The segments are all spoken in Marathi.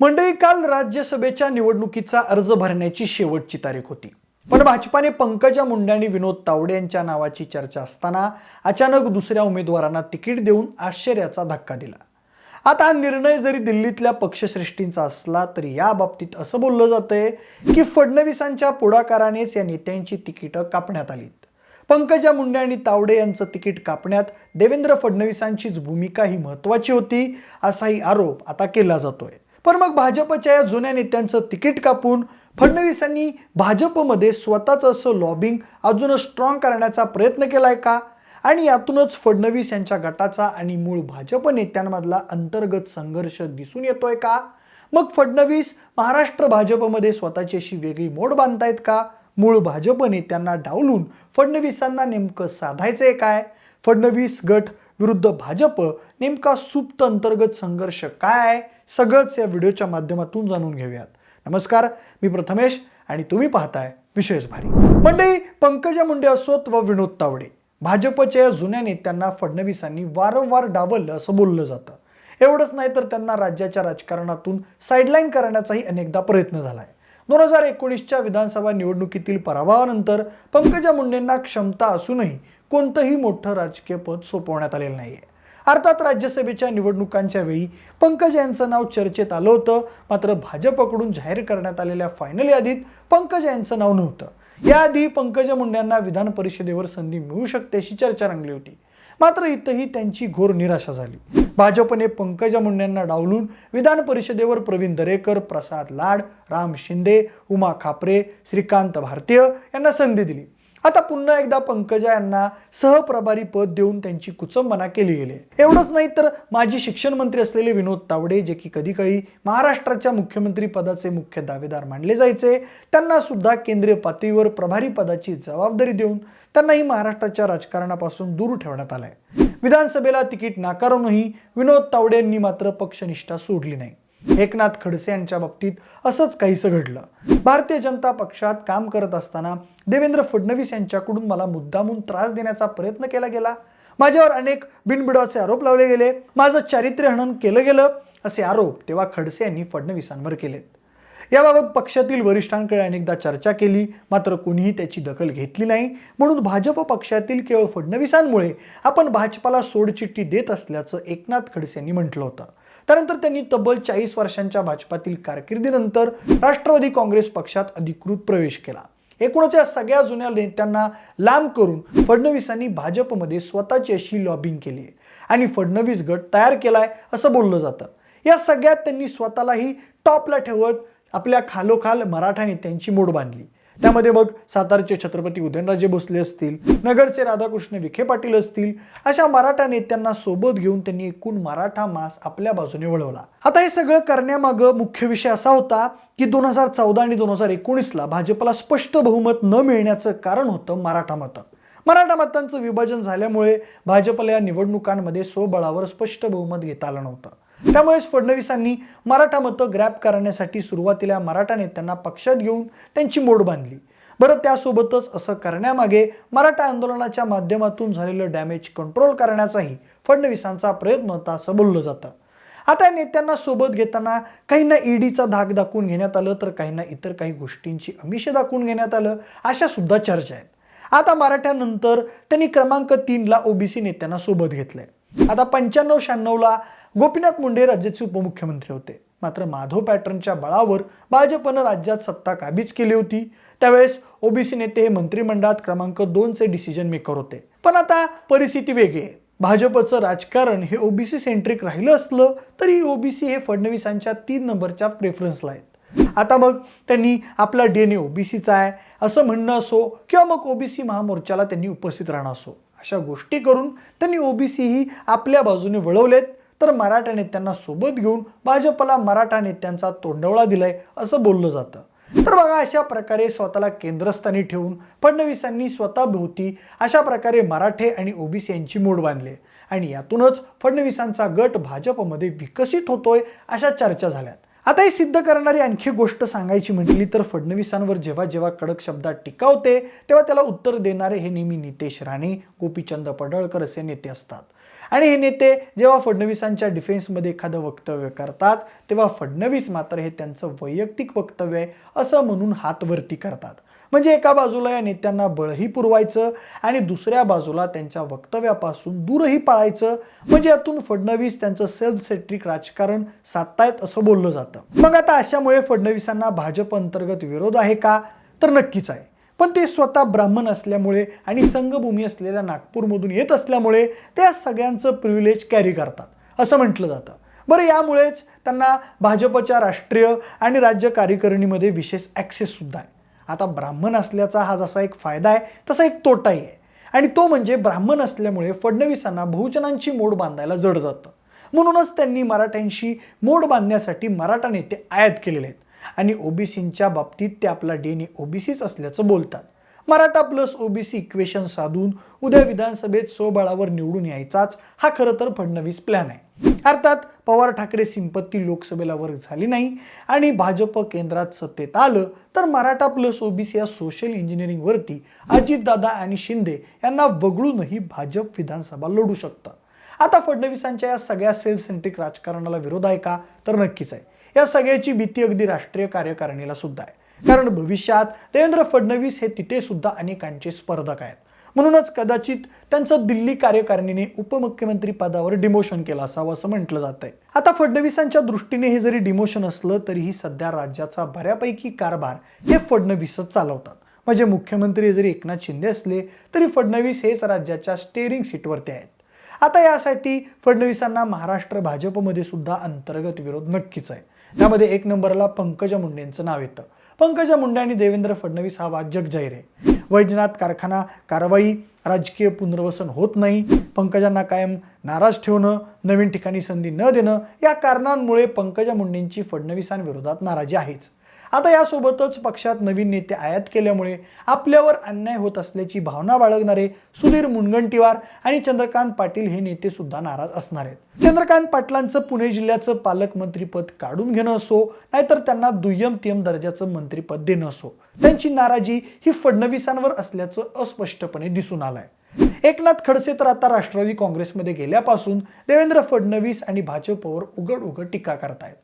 मंडळी काल राज्यसभेच्या निवडणुकीचा अर्ज भरण्याची शेवटची तारीख होती. पण भाजपाने पंकजा मुंडे आणि विनोद तावडे यांच्या नावाची चर्चा असताना अचानक दुसऱ्या उमेदवारांना तिकीट देऊन आश्चर्याचा धक्का दिला. आता हा निर्णय जरी दिल्लीतल्या पक्षश्रेष्ठींचा असला तरी या बाबतीत असं बोललं जातंय की फडणवीसांच्या पुढाकारानेच या नेत्यांची तिकीटं कापण्यात आलीत. पंकजा मुंडे आणि तावडे यांचं तिकीट कापण्यात देवेंद्र फडणवीसांचीच भूमिका ही महत्वाची होती असाही आरोप आता केला जातोय. पण मग भाजपच्या या जुन्या नेत्यांचं तिकीट कापून फडणवीसांनी भाजपमध्ये स्वतःचं असं लॉबिंग अजूनच स्ट्रॉंग करण्याचा प्रयत्न केला आहे का? आणि यातूनच फडणवीस यांच्या गटाचा आणि मूळ भाजप नेत्यांमधला अंतर्गत संघर्ष दिसून येतोय का? मग फडणवीस महाराष्ट्र भाजपमध्ये स्वतःची अशी वेगळी मोड बांधतायत का? मूळ भाजप नेत्यांना डावलून फडणवीसांना नेमकं साधायचंय काय? फडणवीस गट विरुद्ध भाजप नेमका सुप्त अंतर्गत संघर्ष काय आहे? सगळंच या व्हिडिओच्या माध्यमातून जाणून घेऊयात. नमस्कार मी प्रथमेश आणि तुम्ही पाहताय विशेष भारी. मंडळी पंकजा मुंडे असोत व विनोद तावडे. भाजपच्या या जुन्या नेत्यांना फडणवीसांनी वारंवार डावललं असं बोललं जातं. एवढंच नाही तर त्यांना राज्याच्या राजकारणातून साईडलाईन करण्याचाही अनेकदा प्रयत्न झालाय. दोन हजार एकोणीसच्या विधानसभा निवडणुकीतील पराभवानंतर पंकजा मुंडेंना क्षमता असूनही कोणतंही मोठं राजकीय पद सोपवण्यात आलेलं नाहीये. अर्थात राज्यसभेच्या निवडणुकांच्या वेळी पंकज यांचं नाव चर्चेत आलं होतं. मात्र भाजपकडून जाहीर करण्यात आलेल्या फायनल यादीत पंकज यांचं नाव नव्हतं. याआधी पंकजा मुंड्यांना विधान परिषदेवर संधी मिळू शकते अशी चर्चा रंगली होती. मात्र इथंही त्यांची घोर निराशा झाली. भाजपने पंकजा मुंडेंना डावलून विधान परिषदेवर प्रवीण दरेकर प्रसाद लाड राम शिंदे उमा खापरे श्रीकांत भारतीय यांना संधी दिली. आता पुन्हा एकदा पंकजा यांना सहप्रभारी पद देऊन त्यांची कुचंबना केली गेली. एवढंच नाही तर माजी शिक्षण मंत्री असलेले विनोद तावडे जे की कधी काळी महाराष्ट्राच्या मुख्यमंत्री पदाचे मुख्य दावेदार मानले जायचे त्यांना सुद्धा केंद्रीय पातळीवर प्रभारी पदाची जबाबदारी देऊन त्यांनाही महाराष्ट्राच्या राजकारणापासून दूर ठेवण्यात आलंय. विधानसभेला तिकीट नाकारूनही विनोद तावडे यांनी मात्र पक्षनिष्ठा सोडली नाही. एकनाथ खडसे यांच्या बाबतीत असंच काहीसं घडलं. भारतीय जनता पक्षात काम करत असताना देवेंद्र फडणवीस यांच्याकडून मला मुद्दामून त्रास देण्याचा प्रयत्न केला गेला. माझ्यावर अनेक बिनबिडाचे आरोप लावले गेले. माझं चारित्र्य हनन केलं गेलं असे आरोप तेव्हा खडसे यांनी फडणवीसांवर केलेत. याबाबत पक्षातील वरिष्ठांकडे अनेकदा चर्चा केली. मात्र कोणीही त्याची दखल घेतली नाही. म्हणून भाजप पक्षातील केवळ फडणवीसांमुळे आपण भाजपाला सोडचिठ्ठी देत असल्याचं एकनाथ खडसे यांनी म्हटलं होतं. त्यानंतर त्यांनी तब्बल चाळीस वर्षांच्या भाजपातील कारकिर्दीनंतर राष्ट्रवादी काँग्रेस पक्षात अधिकृत प्रवेश केला. एकूणच या सगळ्या जुन्या नेत्यांना लांब करून फडणवीसांनी भाजपमध्ये स्वतःची अशी लॉबिंग केली आहे. आणि फडणवीस गट तयार केलाय असं बोललं जातं. या सगळ्यात त्यांनी स्वतःलाही टॉपला ठेवत आपल्या खालोखाल मराठा नेत्यांची मोड बांधली. त्यामध्ये मग सातारचे छत्रपती उदयनराजे भोसले असतील नगरचे राधाकृष्ण विखे पाटील असतील अशा मराठा नेत्यांना सोबत घेऊन त्यांनी एकूण मराठा मास आपल्या बाजूने वळवला. आता हे सगळं करण्यामागं मुख्य विषय असा होता की दोन हजार चौदा आणि दोन हजार एकोणीसला भाजपला स्पष्ट बहुमत न मिळण्याचं कारण होतं मराठा मतं. मराठा मतांचं विभाजन झाल्यामुळे भाजपला या निवडणुकांमध्ये स्वबळावर स्पष्ट बहुमत घेता आलं नव्हतं. त्यामुळेच फडणवीसांनी मराठा मतं ग्रॅप करण्यासाठी सुरुवातीला मराठा नेत्यांना पक्षात घेऊन त्यांची मोड बांधली. बरं त्यासोबतच असं करण्यामागे मराठा आंदोलनाच्या माध्यमातून झालेलं डॅमेज कंट्रोल करण्याचाही फडणवीसांचा प्रयत्न होता असं बोललं जातं. आता या नेत्यांना सोबत घेताना काहींना ईडीचा धाक दाखवून घेण्यात आलं तर काहींना इतर काही गोष्टींची अमिष दाखवून घेण्यात आलं अशा सुद्धा चर्चा आहेत. आता मराठ्यानंतर त्यांनी क्रमांक तीनला ओबीसी नेत्यांना सोबत घेतलंय. आता पंच्याण्णव शहाण्णवला गोपीनाथ मुंडे राज्याचे उपमुख्यमंत्री होते. मात्र माधव पॅटर्नच्या बळावर भाजपनं राज्यात सत्ता काबीज केली होती. त्यावेळेस ओबीसी नेते हे मंत्रिमंडळात क्रमांक दोनचे डिसिजन मेकर होते. पण आता परिस्थिती वेगळी आहे. भाजपचं राजकारण हे ओबीसी सेंट्रिक राहिलं असलं तरी ओबीसी हे फडणवीसांच्या तीन नंबरच्या प्रेफरन्सला आहेत. आता मग त्यांनी आपला डी एन ए ओबीसीचा आहे असं म्हणणं असो किंवा मग ओबीसी महामोर्चाला त्यांनी उपस्थित राहणं असो. अशा गोष्टी करून त्यांनी ओबीसी ही आपल्या बाजूने वळवलेत. तर मराठा नेत्यांना सोबत घेऊन भाजपला मराठा नेत्यांचा तोंडवळा दिलाय असं बोललं जातं. तर बघा अशा प्रकारे स्वतःला केंद्रस्थानी ठेवून फडणवीसांनी स्वतःभोवती अशा प्रकारे मराठे आणि ओबीसी यांची मोड बांधली आणि यातूनच फडणवीसांचा गट भाजपमध्ये विकसित होतोय अशा चर्चा झाल्यात. आता हे सिद्ध करणारी आणखी गोष्ट सांगायची म्हटली तर फडणवीसांवर जेव्हा जेव्हा कडक शब्दात टीका होते तेव्हा त्याला उत्तर देणारे हे नेहमी नितेश राणे गोपीचंद पडळकर असे नेते असतात. आणि हे नेते जेव्हा फडणवीसांच्या डिफेन्समध्ये एखादं वक्तव्य करतात तेव्हा फडणवीस मात्र हे त्यांचं वैयक्तिक वक्तव्य आहे असं म्हणून हातवरती करतात. म्हणजे एका बाजूला या नेत्यांना बळही पुरवायचं आणि दुसऱ्या बाजूला त्यांच्या वक्तव्यापासून दूरही पाळायचं. म्हणजे यातून फडणवीस त्यांचं सेल्फ सेट्रिक राजकारण साधतायत असं बोललं जातं. मग आता अशामुळे फडणवीसांना भाजप अंतर्गत विरोध आहे का? तर नक्कीच आहे. पण ते स्वतः ब्राह्मण असल्यामुळे आणि संघभूमी असलेल्या नागपूरमधून येत असल्यामुळे त्या सगळ्यांचं प्रिव्हिलेज कॅरी करतात असं म्हटलं जातं. बरं यामुळेच त्यांना भाजपच्या राष्ट्रीय आणि राज्य कार्यकारिणीमध्ये विशेष ॲक्सेस सुद्धा आहे. आता ब्राह्मण असल्याचा हा जसा एक फायदा आहे तसा एक तोटाही आहे. आणि तो म्हणजे ब्राह्मण असल्यामुळे फडणवीसांना बहुजनांची मोड बांधायला जड जातं. म्हणूनच त्यांनी मराठ्यांशी मोड बांधण्यासाठी मराठा नेते आयात केलेले आहेत. आणि ओबीसींच्या बाबतीत ते आपला डीएनए ओबीसीच असल्याचं बोलतात. मराठा प्लस ओबीसी इक्वेशन साधून उद्या विधानसभेत स्वबळावर निवडून यायचाच हा खरं तर फडणवीस प्लॅन आहे. अर्थात पवार ठाकरे सिंपत्ती लोकसभेला वर्ग झाली नाही आणि भाजप केंद्रात सत्तेत आलं तर मराठा प्लस ओबीसी या सोशल इंजिनिअरिंगवरती अजितदादा आणि शिंदे यांना वगळूनही भाजप विधानसभा लढू शकतं. आता फडणवीसांच्या या सगळ्या सेल्फ सेंट्रिक राजकारणाला विरोध आहे का? तर नक्कीच आहे. या सगळ्याची भीती अगदी राष्ट्रीय कार्यकारिणीला सुद्धा आहे. कारण भविष्यात देवेंद्र फडणवीस हे तिथे सुद्धा अनेकांचे स्पर्धक आहेत. म्हणूनच कदाचित त्यांचं दिल्ली कार्यकारिणीने उपमुख्यमंत्री पदावर डिमोशन केलं असावं असं म्हटलं जात आहे आता फडणवीसांच्या दृष्टीने हे जरी डिमोशन असलं तरीही सध्या राज्याचा बऱ्यापैकी कारभार हे फडणवीसच चालवतात. म्हणजे मुख्यमंत्री जरी एकनाथ शिंदे असले तरी फडणवीस हेच राज्याच्या स्टेअरिंग सीटवरती आहेत. आता यासाठी फडणवीसांना महाराष्ट्र भाजपमध्ये सुद्धा अंतर्गत विरोध नक्कीच आहे. त्यामध्ये एक नंबरला पंकजा मुंडेंचं नाव येतं. पंकजा मुंडे आणि देवेंद्र फडणवीस हा वाद जगजाहीर आहे वैजनाथ कारखाना कारवाई राजकीय पुनर्वसन होत नाही. पंकजांना कायम नाराज ठेवणं नवीन ठिकाणी संधी न देणं या कारणांमुळे पंकजा मुंडेंची फडणवीसांविरोधात नाराजी आहेच. आता यासोबतच पक्षात नवीन नेते आयात केल्यामुळे आपल्यावर अन्याय होत असल्याची भावना बाळगणारे सुधीर मुनगंटीवार आणि चंद्रकांत पाटील हे नेते सुद्धा नाराज असणार आहेत. चंद्रकांत पाटलांचं पुणे जिल्ह्याचं पालकमंत्रीपद काढून घेणं असो नाहीतर त्यांना दुय्यम तियम दर्जाचं मंत्रीपद देणं असो त्यांची नाराजी ही फडणवीसांवर असल्याचं अस्पष्टपणे दिसून आलंय. एकनाथ खडसे तर आता राष्ट्रवादी काँग्रेसमध्ये गेल्यापासून देवेंद्र फडणवीस आणि भाजपवर उघड उघड टीका करतायत.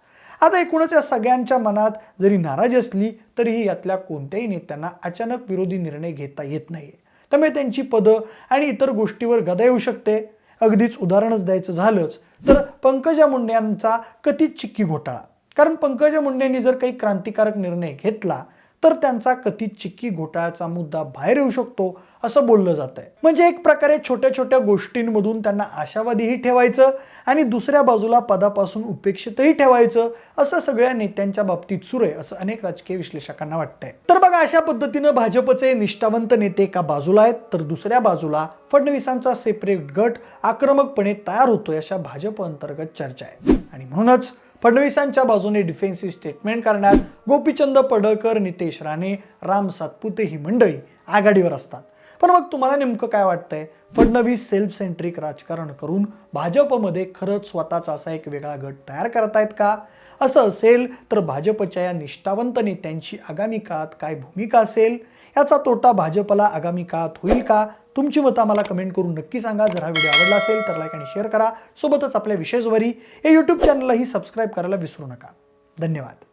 आता एकूणच या सगळ्यांच्या मनात जरी नाराजी असली तरीही यातल्या कोणत्याही नेत्यांना अचानक विरोधी निर्णय घेता येत नाही त्यामुळे त्यांची पदं आणि इतर गोष्टीवर गदा येऊ शकते. अगदीच उदाहरणच द्यायचं झालंच तर पंकजा मुंडे यांचा कथित चिक्की घोटाळा. कारण पंकजा मुंडेंनी जर काही क्रांतिकारक निर्णय घेतला तर त्यांचा कथित चिक्की घोटाळ्याचा मुद्दा बाहेर येऊ शकतो असं बोललं जात आहे म्हणजे एक प्रकारे छोट्या छोट्या गोष्टींमधून त्यांना आशावादीही ठेवायचं आणि दुसऱ्या बाजूला पदापासून उपेक्षितही ठेवायचं असं सगळ्या नेत्यांच्या बाबतीत सुरू आहे असं अनेक राजकीय विश्लेषकांना वाटतंय. तर बघा अशा पद्धतीनं भाजपचे निष्ठावंत नेते एका बाजूला आहेत तर दुसऱ्या बाजूला फडणवीसांचा सेपरेट गट आक्रमकपणे तयार होतोय अशा भाजप अंतर्गत चर्चा आहे. आणि म्हणूनच फडणवीसांच्या बाजूने डिफेन्सिव्ह स्टेटमेंट करण्यात गोपीचंद पडळकर नितेश राणे राम सातपुते ही मंडळी आघाडीवर असतात. पण मग तुम्हाला नेमकं काय वाटतंय? फडणवीस सेल्फ सेंट्रिक राजकारण करून भाजपमध्ये खरंच स्वतःचा असा एक वेगळा गट तयार करतायत का? असं असेल तर भाजपच्या या निष्ठावंत नेत्यांची आगामी काळात काय भूमिका असेल? याचा तोटा भाजपला आगामी काळात होईल का? तुमची मतं आम्हाला कमेंट करून नक्की सांगा. जर हा व्हिडिओ आवडला असेल तर लाईक आणि शेअर करा. सोबतच आपल्या विशेषवरी या यूट्यूब चॅनललाही सबस्क्राईब करायला विसरू नका. धन्यवाद.